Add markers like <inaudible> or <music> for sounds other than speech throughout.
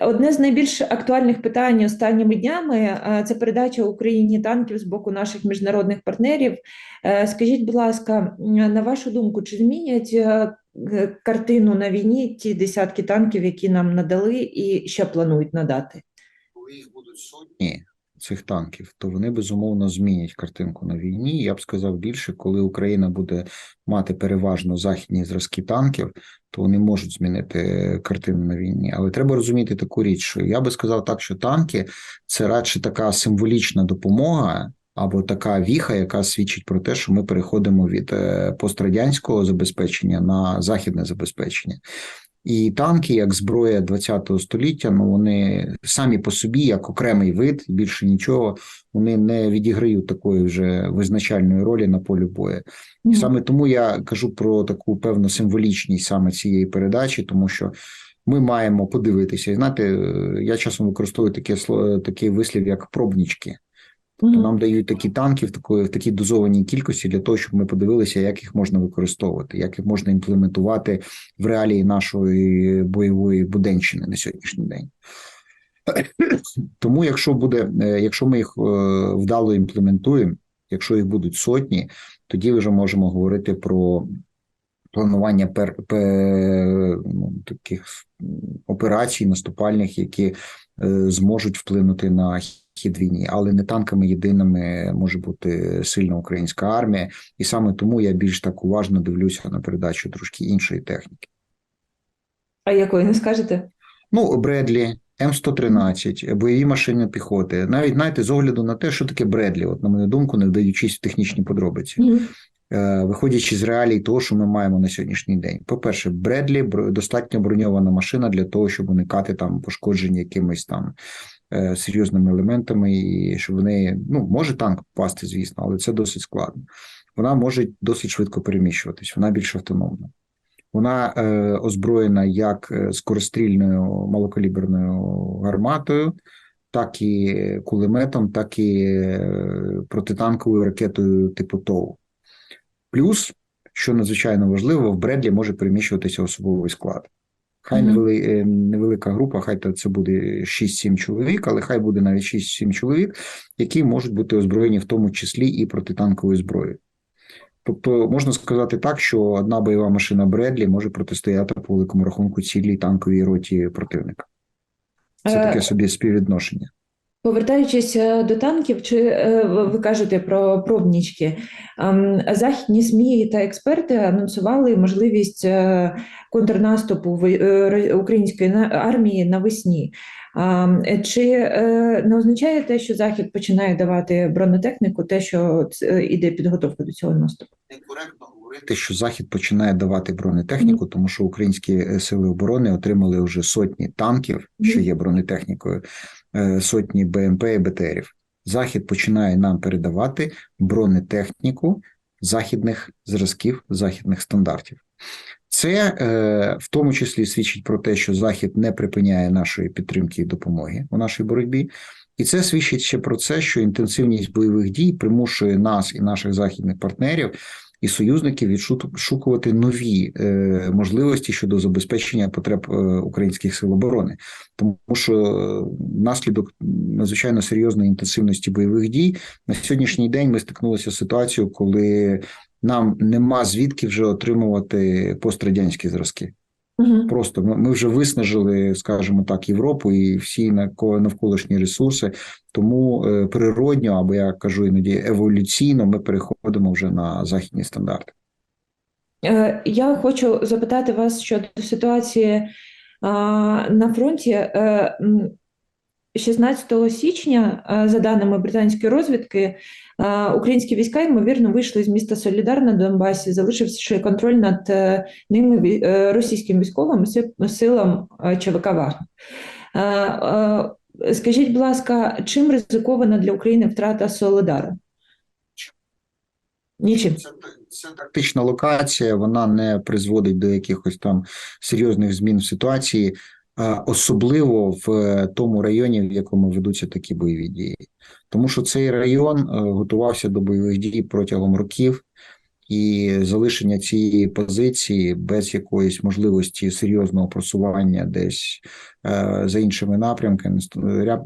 Одне з найбільш актуальних питань останніми днями е, це передача Україні танків з боку наших міжнародних партнерів. Е, Скажіть, будь ласка, на вашу думку, чи змінять е, картину на війні ті десятки танків, які нам надали і ще планують надати? коли їх будуть сотні цих танків, то вони безумовно змінять картинку на війні. Я б сказав більше, коли Україна буде мати переважно західні зразки танків, то вони можуть змінити картину на війні. Але треба розуміти таку річ, що я би сказав так, що танки це радше така символічна допомога. Або така віха, яка свідчить про те, що ми переходимо від е, пострадянського забезпечення на західне забезпечення. І танки, як зброя ХХ століття, ну вони самі по собі, як окремий вид, більше нічого, вони не відіграють такої вже визначальної ролі на полі бою. І саме тому я кажу про таку певну символічність саме цієї передачі, тому що ми маємо подивитися. І знаєте, е, я часом використовую таке слово, такий вислів, як пробнічки. Мгм. То нам дають такі танки в такої в такій дозованій кількості для того, щоб ми подивилися, як їх можна використовувати, як їх можна імплементувати в реалії нашої бойової буденщини на сьогоднішній день. Тому, якщо буде, е, якщо ми їх е, вдало імплементуємо, якщо їх будуть сотні, тоді вже можемо говорити про планування пер, пер, ну, таких операцій наступальних, які е, зможуть вплинути на хід війні, але не танками єдиними може бути сильна українська армія, і саме тому я більш так уважно дивлюся на передачу трошки іншої техніки. А якої не скажете? Ну, Бредлі, М113, бойові машини піхоти. Навіть знаєте, з огляду на те, що таке Бредлі, от на мою думку, не вдаючись в технічні подробиці. Мгм. Е, виходячи з реалій того, що ми маємо на сьогоднішній день. По-перше, Бредлі достатньо броньована машина для того, щоб уникати там пошкоджень якимись там серйозними елементами, і щоб вони ну може танк впасти, звісно, але це досить складно. Вона може досить швидко переміщуватись, вона більш автономна. Вона е, озброєна як е, скорострільною малокаліберною гарматою, так і кулеметом, так і е, протитанковою ракетою типу ТОУ. Плюс, що надзвичайно важливо, в Бредлі може переміщуватися особовий склад. Хай невели, е, невелика група, хай це буде 6-7 чоловік, але хай буде навіть 6-7 чоловік, які можуть бути озброєні в тому числі і протитанковою зброєю. Тобто можна сказати так, що одна бойова машина Бредлі може протистояти по великому рахунку цілій танковій роті противника. Це Е, таке собі співвідношення. Повертаючись е, до танків, чи е, ви кажете про пробнічки? Ем, Західні СМІ та експерти анонсували можливість е, контрнаступу в- української на- армії навесні. Ем, Чи не означає те, що Захід починає давати бронетехніку, те, що іде підготовка до цього наступу? Некоректно говорити, що Захід починає давати бронетехніку, тому що українські сили оборони отримали вже сотні танків, що є бронетехнікою, сотні БМП і БТРів. Захід починає нам передавати бронетехніку західних зразків, західних стандартів. Це е, в тому числі свідчить про те, що Захід не припиняє нашої підтримки і допомоги у нашій боротьбі. І це свідчить ще про це, що інтенсивність бойових дій примушує нас і наших західних партнерів і союзників відшукувати нові е, можливості щодо забезпечення потреб е, українських сил оборони, тому що наслідок внаслідок надзвичайно серйозної інтенсивності бойових дій на сьогоднішній день ми стикнулися з ситуацією, коли нам нема звідки вже отримувати пострадянські зразки. Угу. Просто ми вже виснажили, скажімо так, Європу і всі навко- навколишні ресурси. Тому е, природньо, або я кажу іноді еволюційно, ми переходимо вже на західні стандарти. Е, Я хочу запитати вас щодо ситуації на фронті. Е, 16 січня, е, за даними британської розвідки, українські війська, ймовірно, вийшли з міста Солідар на Донбасі, залишивши контроль над е, ними е, російським військовим силам е, ЧВК «Вагнер». Скажіть, будь ласка, чим ризикована для України втрата Солидара? Нічим. Це, тактична локація, вона не призводить до якихось там серйозних змін в ситуації, особливо в е, тому районі, в якому ведуться такі бойові дії. Тому що цей район е, готувався до бойових дій протягом років, і залишення цієї позиції без якоїсь можливості серйозного просування десь за іншими напрямками,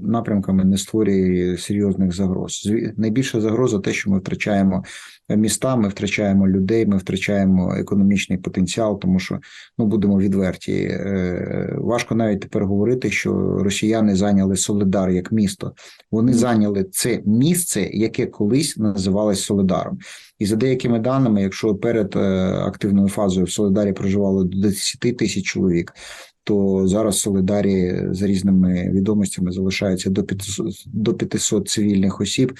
напрямками не створює серйозних загроз. Найбільша загроза те, що ми втрачаємо міста, ми втрачаємо людей, ми втрачаємо економічний потенціал, тому що ну будемо відверті. е, Важко навіть тепер говорити, що росіяни зайняли Солидар як місто. Вони зайняли це місце, яке колись називалось Солидаром. І за деякими даними, якщо перед е, активною фазою в Солидарі проживало до 10 тисяч чоловік, то зараз в Солидарі за різними відомостями залишається до 500, до 500 цивільних осіб,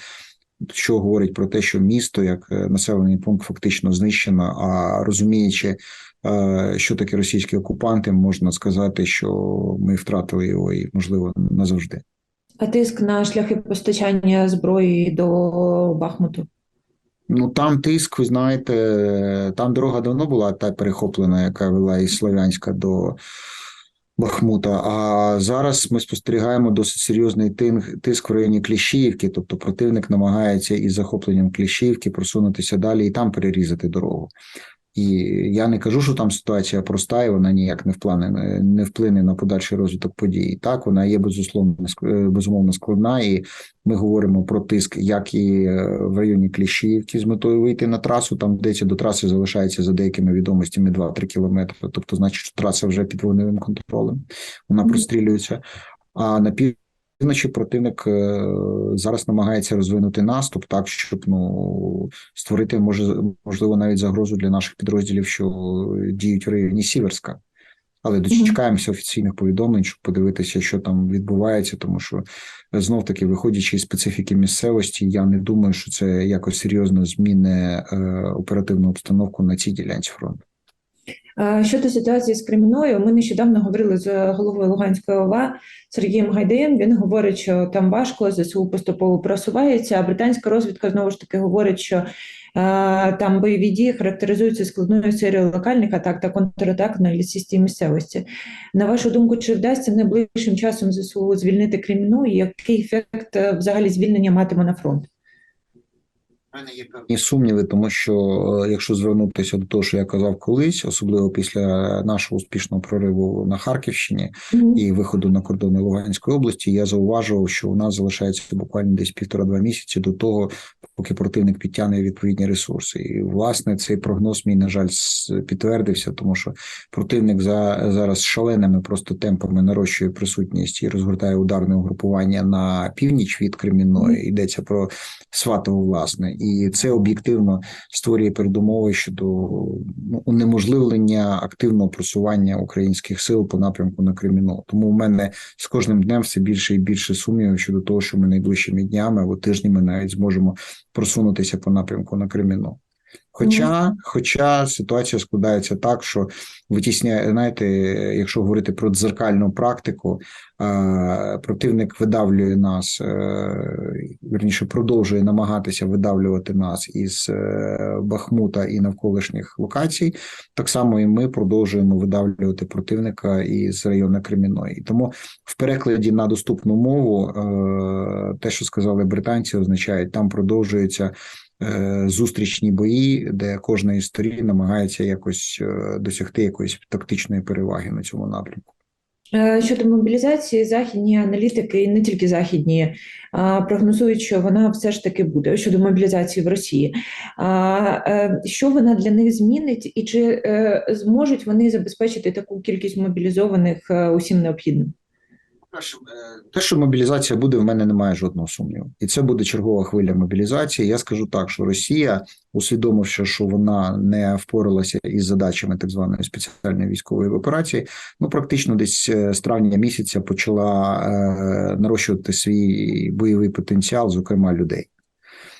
що говорить про те, що місто як е, населений пункт фактично знищено. А розуміючи, е, що таке російські окупанти, можна сказати, що ми втратили його і можливо назавжди. А тиск на шляхи постачання зброї до Бахмуту? Ну там тиск, ви знаєте, там дорога давно була та перехоплена, яка вела із Слов'янська до Бахмута. А зараз ми спостерігаємо досить серйозний тинг. тиск в районі Кліщіївки, тобто противник намагається із захопленням Кліщіївки просунутися далі і там перерізати дорогу. І я не кажу, що там ситуація проста, і вона ніяк не вплине, не вплине на подальший розвиток подій. Так, вона є безусловно е, безумовно складна, і ми говоримо про тиск, як і е, в районі Кліщіївки з метою вийти на трасу. Там йдеться до траси залишається за деякими відомостями 2-3 кілометри. Тобто, значить, що траса вже під вогневим контролем. Вона прострілюється. А на півночі противник е, зараз намагається розвинути наступ так, щоб ну створити може можливо навіть загрозу для наших підрозділів, що діють в районі Сіверська. Але дочекаємося офіційних повідомлень, щоб подивитися, що там відбувається, тому що знов таки, виходячи із специфіки місцевості, я не думаю, що це якось серйозно зміни е, оперативну обстановку на цій ділянці фронту. Е, Щодо ситуації з Креміною, ми нещодавно говорили з головою Луганської ОВА Сергієм Гайдаєм. Він говорить, що там важко, ЗСУ поступово просувається, а британська розвідка знову ж таки говорить, що е, там бойові дії характеризуються складною серією локальних атак та контратак на лісистій місцевості. На вашу думку, чи вдасться найближчим часом ЗСУ звільнити Креміну який ефект е, взагалі звільнення матиме на фронт? Мене є певні сумніви, тому що е, якщо звернутися до того, що я казав колись, особливо після нашого успішного прориву на Харківщині і виходу на кордони Луганської області, я зауважував, що у нас залишається буквально десь півтора-два місяці до того, поки противник підтягне відповідні ресурси. І власне цей прогноз мій на жаль підтвердився, тому що противник за зараз шаленими просто темпами нарощує присутність і розгортає ударне угрупування на північ від Кремінної. Йдеться про Сватово, власне, і це об'єктивно створює передумови щодо ну, унеможливлення активного просування українських сил по напрямку на Креміно. Тому у мене з кожним днем все більше і більше сумнівів щодо того, що ми найближчими днями або тижнями навіть зможемо просунутися по напрямку на Креміно. Хоча, хоча ситуація складається так, що витісняє, знаєте, якщо говорити про дзеркальну практику, противник видавлює нас, е, вірніше продовжує намагатися видавлювати нас із е, Бахмута і навколишніх локацій. Так само і ми продовжуємо видавлювати противника із району Креміної. Тому в перекладі на доступну мову е, те, що сказали британці, означає, там продовжується зустрічні бої, де кожна із сторін намагається якось е, досягти якоїсь тактичної переваги на цьому напрямку. Е, Щодо мобілізації, західні аналітики, і не тільки західні, прогнозують, що вона все ж таки буде щодо мобілізації в Росії. Е, Що вона для них змінить, і чи е, зможуть вони забезпечити таку кількість мобілізованих е, усім необхідним? Е, Те, що мобілізація буде, в мене немає жодного сумніву, і це буде чергова хвиля мобілізації. Я скажу так, що Росія, усвідомивши, що вона не впоралася із задачами так званої спеціальної військової операції, ну практично десь е, з травня місяця почала е, нарощувати свій бойовий потенціал, зокрема людей.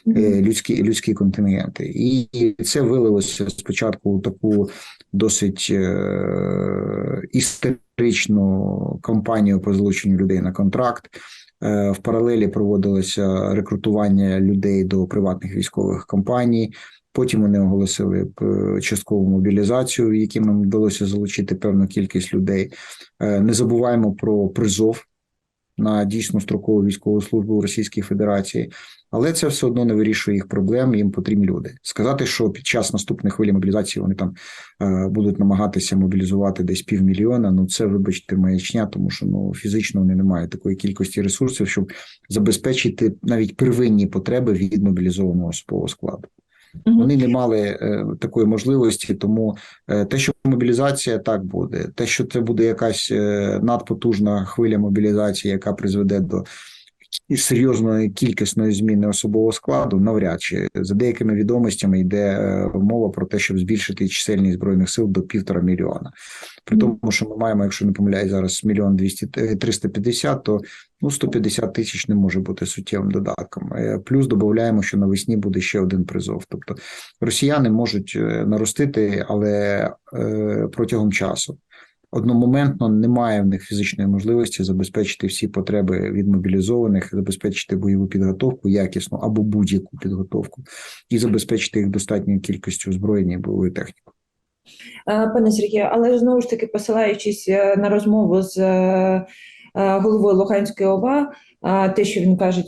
е, людські людські контингенти, і це вилилося спочатку у таку досить е, історичну кампанію по залученню людей на контракт. Е, В паралелі проводилося рекрутування людей до приватних військових компаній. Потім вони оголосили е, часткову мобілізацію, в якій нам вдалося залучити певну кількість людей. Е, Не забуваємо про призов. На дійсну строкову військову службу в Російській Федерації, але це все одно не вирішує їх проблем. Їм потрібні люди. Сказати, що під час наступної хвилі мобілізації вони там е, будуть намагатися мобілізувати десь півмільйона. Ну це вибачте маячня, тому що ну фізично вони не мають такої кількості ресурсів, щоб забезпечити навіть первинні потреби від мобілізованого особового складу. Вони не мали е, такої можливості, тому е, те, що мобілізація так буде, те, що це буде якась е, надпотужна хвиля мобілізації, яка призведе до серйозної кількісної зміни особового складу, навряд чи за деякими відомостями йде е, мова про те, щоб збільшити чисельність збройних сил до півтора мільйона. При тому, що ми маємо, якщо не помиляюсь, зараз мільйон двісті е, 350, то ну 150 тисяч не може бути суттєвим додатком. Е, Плюс додаємо, що навесні буде ще один призов. Тобто росіяни можуть е, наростити, але е, протягом часу. Одномоментно немає в них фізичної можливості забезпечити всі потреби від мобілізованих, забезпечити бойову підготовку якісну або будь-яку підготовку, і забезпечити їх достатньою кількістю озброєння і бойової техніки. Е, Пане Сергію, але знову ж таки, посилаючись е, на розмову з е, головою Луганської ОВА, те, що він каже,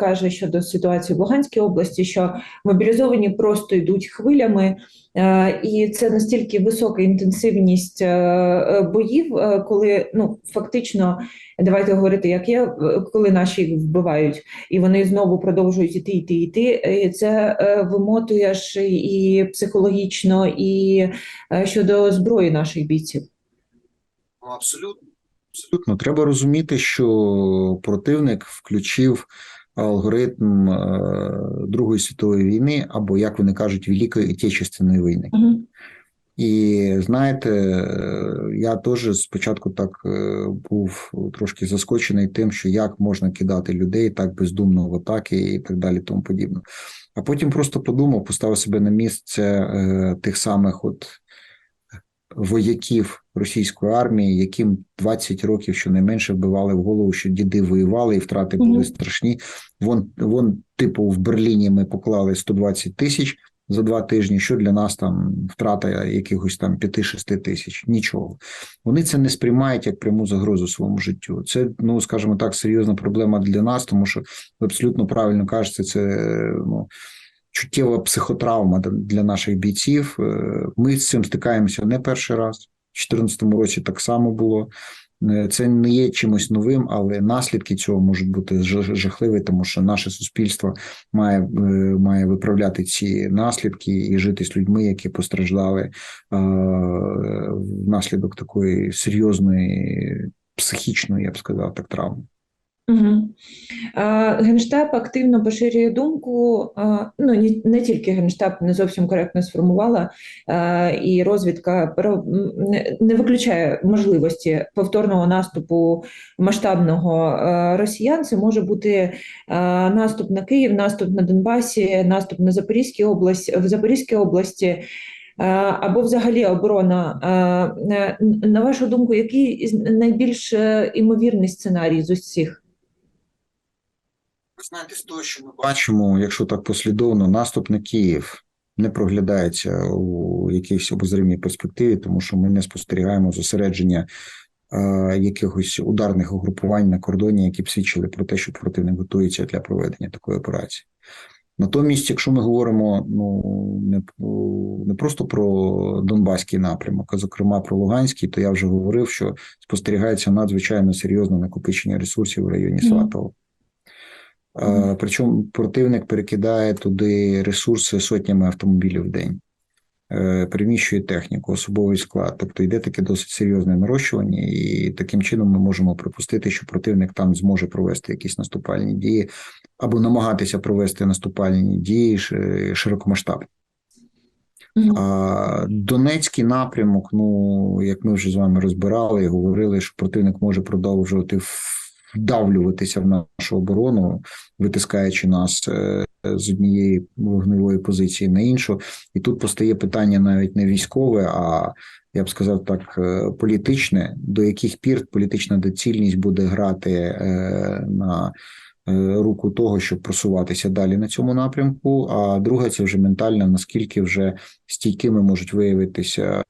каже щодо ситуації в Луганській області, що мобілізовані просто йдуть хвилями, е, і це настільки висока інтенсивність е, е, боїв, коли ну фактично, давайте говорити, як є, коли наші їх вбивають, і вони знову продовжують іти, іти, іти. І це вимотує ж і психологічно, і щодо зброї наших бійців. Ну, абсолютно. Абсолютно. Треба розуміти, що противник включив алгоритм е, Другої світової війни, або, як вони кажуть, Великої Отечественної війни. Мгм. І знаєте, е, я теж спочатку так е, був трошки заскочений тим, що як можна кидати людей так бездумно в атаки і так далі, тому подібне. А потім просто подумав, поставив себе на місце тих самих от вояків російської армії, яким 20 років щонайменше вбивали в голову, що діди воювали, і втрати були страшні. Вон, вон, типу, в Берліні ми поклали 120 тисяч за два тижні. Що для нас там втрата якихось там 5-6 тисяч? Нічого. Вони це не сприймають як пряму загрозу своєму життю. Це, ну скажімо так, серйозна проблема для нас, тому що абсолютно правильно кажете, це ну. Чуттєва психотравма для наших бійців. Е, Ми з цим стикаємося не перший раз. У 2014 році так само було. Е, Це не є чимось новим, але наслідки цього можуть бути жах- жахливі, тому що наше суспільство має, е, має виправляти ці наслідки і жити з людьми, які постраждали е, внаслідок такої серйозної психічної, я б сказав, так травми. Угу. Генштаб активно поширює думку, ну не тільки Генштаб не зовсім коректно сформувала, і розвідка не- виключає можливості повторного наступу масштабного росіян. Це може бути наступ на Київ, наступ на Донбасі, наступ на Запорізькій області, в Запорізькій області. Або взагалі оборона. На вашу думку, який найбільш е, імовірний сценарій з усіх? Ви знаєте, з того, що ми бачимо, якщо так послідовно, наступ на Київ не проглядається у якійсь обозримій перспективі, тому що ми не спостерігаємо зосередження е, якихось ударних угрупувань на кордоні, які б свідчили про те, що противник готується для проведення такої операції. Натомість, якщо ми говоримо ну не, не просто про Донбаський напрямок, а зокрема про Луганський, то я вже говорив, що спостерігається надзвичайно серйозне накопичення ресурсів в районі Мгм. Причому противник перекидає туди ресурси сотнями автомобілів в день, Е, переміщує техніку, особовий склад. Тобто йде таке досить серйозне нарощування, і таким чином ми можемо припустити, що противник там зможе провести якісь наступальні дії або намагатися провести наступальні дії широкомасштабні. А Донецький напрямок, ну як ми вже з вами розбирали і говорили, що противник може продовжувати вдавлюватися в нашу оборону, витискаючи нас е, з однієї вогневої позиції на іншу. І тут постає питання навіть не військове, а я б сказав так, е, політичне, до яких пір політична доцільність буде грати е, на руку того, щоб просуватися далі на цьому напрямку. А друге, це вже ментально, наскільки вже стійкими можуть виявитися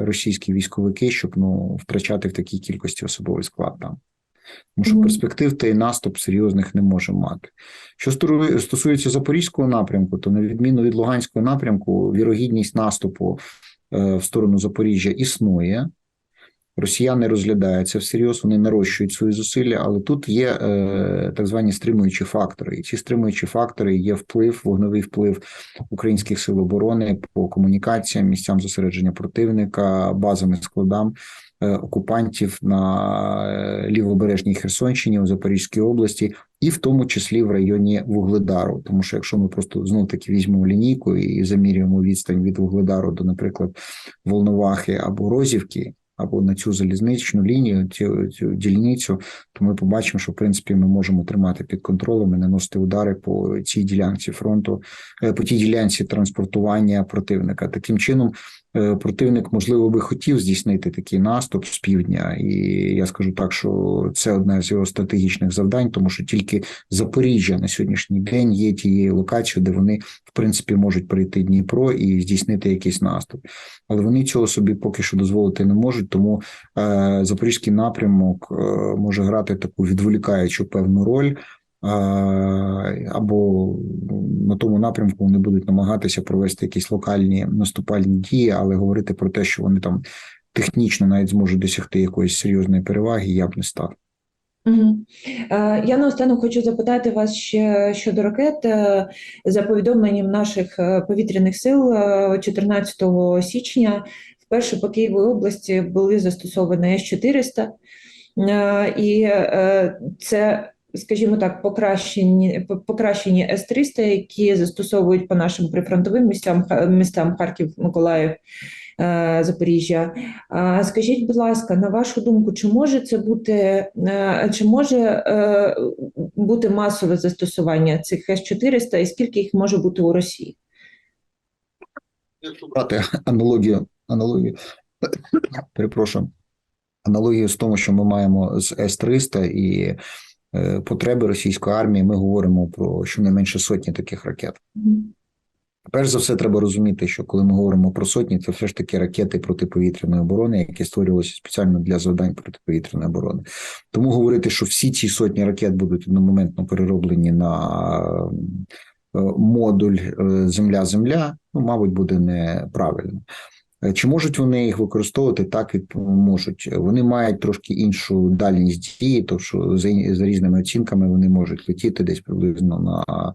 російські військовики, щоб ну втрачати в такій кількості особовий склад там. Тому що перспектив той наступ серйозних не може мати. Що стосується Запорізького напрямку, то на відміну від Луганського напрямку, вірогідність наступу е, в сторону Запоріжжя існує. Росіяни розглядають це всерйоз, вони нарощують свої зусилля, але тут є е, так звані стримуючі фактори. І ці стримуючі фактори є вплив, вогневий вплив українських сил оборони по комунікаціям, місцям зосередження противника, базам і складам окупантів на е, лівобережній Херсонщині у Запорізькій області, і в тому числі в районі Вугледару. Тому що якщо ми просто знов таки візьмемо лінійку і замірюємо відстань від Вугледару до, наприклад, Волновахи або Розівки, або на цю залізничну лінію, цю, цю дільницю, то ми побачимо, що в принципі ми можемо тримати під контролем і наносити удари по цій ділянці фронту, е, по тій ділянці транспортування противника. Таким чином, е, противник, можливо, би хотів здійснити такий наступ з півдня, і я скажу так, що це одне з його стратегічних завдань, тому що тільки Запоріжжя на сьогоднішній день є тією локацією, де вони в принципі можуть прийти Дніпро і здійснити якийсь наступ, але вони цього собі поки що дозволити не можуть. Тому е, запорізький напрямок е, може грати таку відволікаючу певну роль. Або на тому напрямку вони будуть намагатися провести якісь локальні наступальні дії, але говорити про те, що вони там технічно навіть зможуть досягти якоїсь серйозної переваги, я б не став. Угу. Я наостанок хочу запитати вас ще щодо ракет. Е, За повідомленням наших е, повітряних сил, е, 14 січня вперше по Києву області були застосовані С-400, Е, і це, скажімо так, покращені, покращені С-300, які застосовують по нашим прифронтовим місцям, містам Харків, Миколаїв, е, Запоріжжя. Скажіть, будь ласка, на вашу думку, чи може це бути, е, чи може е, бути масове застосування цих С-400 і скільки їх може бути у Росії? Якщо брати аналогію, аналогію, <coughs> перепрошую, аналогію з тому, що ми маємо з С-300 і потреби російської армії, ми говоримо про щонайменше сотні таких ракет. Перш за все, треба розуміти, що коли ми говоримо про сотні, це все ж таки ракети протиповітряної оборони, які створювалися спеціально для завдань протиповітряної оборони. Тому говорити, що всі ці сотні ракет будуть одномоментно перероблені на е, модуль е, Земля-Земля, ну, мабуть, буде неправильно. Е, Чи можуть вони їх використовувати? Так і можуть. Вони мають трошки іншу дальність дії, тому що за, різними оцінками вони можуть летіти десь приблизно на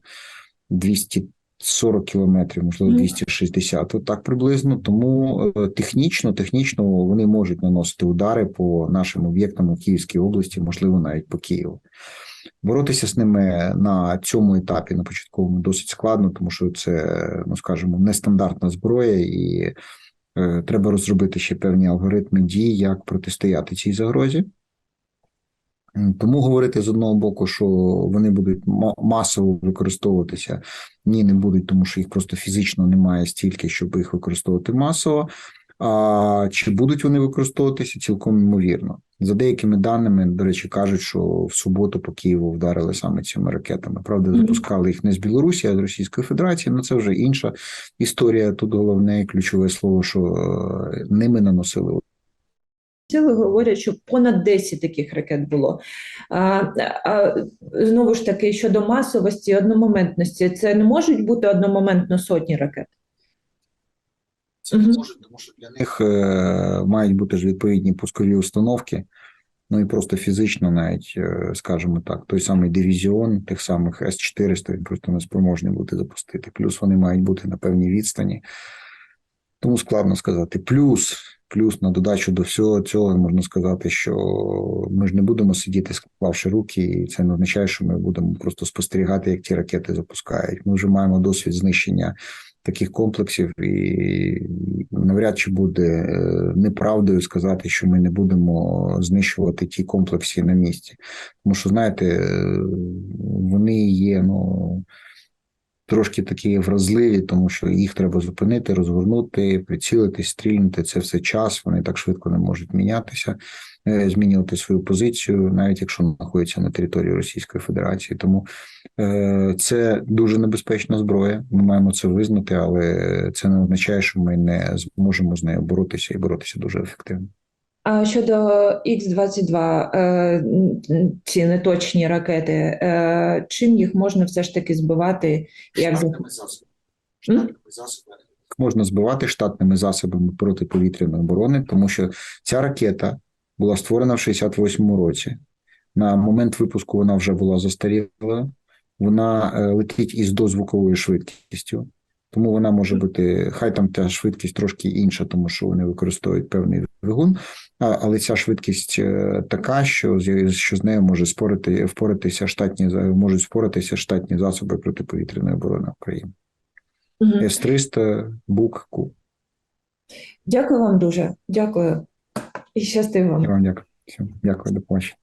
240 кілометрів, можливо, 260, от так приблизно. Тому е, технічно, технічно вони можуть наносити удари по нашим об'єктам у Київській області, можливо, навіть по Києву. Боротися з ними на цьому етапі на початковому досить складно, тому що це, ну скажімо, нестандартна зброя, і треба розробити ще певні алгоритми дій, як протистояти цій загрозі. Тому говорити з одного боку, що вони будуть ма- масово використовуватися, ні, не будуть, тому що їх просто фізично немає стільки, щоб їх використовувати масово. А чи будуть вони використовуватися цілком ймовірно? За деякими даними, до речі, кажуть, що в суботу по Києву вдарили саме цими ракетами. Правда, запускали їх не з Білорусі, а з Російської Федерації. Ну це вже інша історія. Тут головне ключове слово, що е, ними наносили Сили говорять, що понад 10 таких ракет було. А, а, знову ж таки, щодо масовості, одномоментності, це не можуть бути одномоментно сотні ракет. Це не може, тому що для них е, мають бути ж відповідні пускові установки. Ну і просто фізично, навіть, е, скажімо так, той самий дивізіон тих самих С-400, він просто не спроможний бути запустити. Плюс вони мають бути на певній відстані. Тому складно сказати. Плюс, плюс на додачу до всього цього можна сказати, що ми ж не будемо сидіти, склавши руки, і це не означає, що ми будемо просто спостерігати, як ті ракети запускають. Ми вже маємо досвід знищення таких комплексів, і навряд чи буде е, неправдою сказати, що ми не будемо знищувати ті комплекси на місці. Тому що, знаєте, е, вони є, ну. Трошки такі вразливі, тому що їх треба зупинити, розгорнути, прицілитись, стрільнути. Це все час. Вони так швидко не можуть мінятися, е, змінювати свою позицію, навіть якщо знаходяться на території Російської Федерації. Тому е, це дуже небезпечна зброя. Ми маємо це визнати, але це не означає, що ми не зможемо з нею боротися і боротися дуже ефективно. А щодо Х-22, е, ці неточні ракети, е, чим їх можна все ж таки збивати? Як за- Штатними засобами. Штатними. Можна збивати штатними засобами протиповітряної оборони, тому що ця ракета була створена в 68-му році. На момент випуску вона вже була застарілою. Вона е, летить із дозвуковою швидкістю, тому вона може бути, хай там та швидкість трошки інша, тому що вони використовують певний двигун, але ця швидкість е, така, що з, що з нею може спорити, впоратися штатні можуть споратися штатні засоби протиповітряної оборони України. Мгм. С-300, БУК, КУ. Дякую вам дуже. Дякую. І щасти вам. Я вам дякую. Все, дякую, до побачення.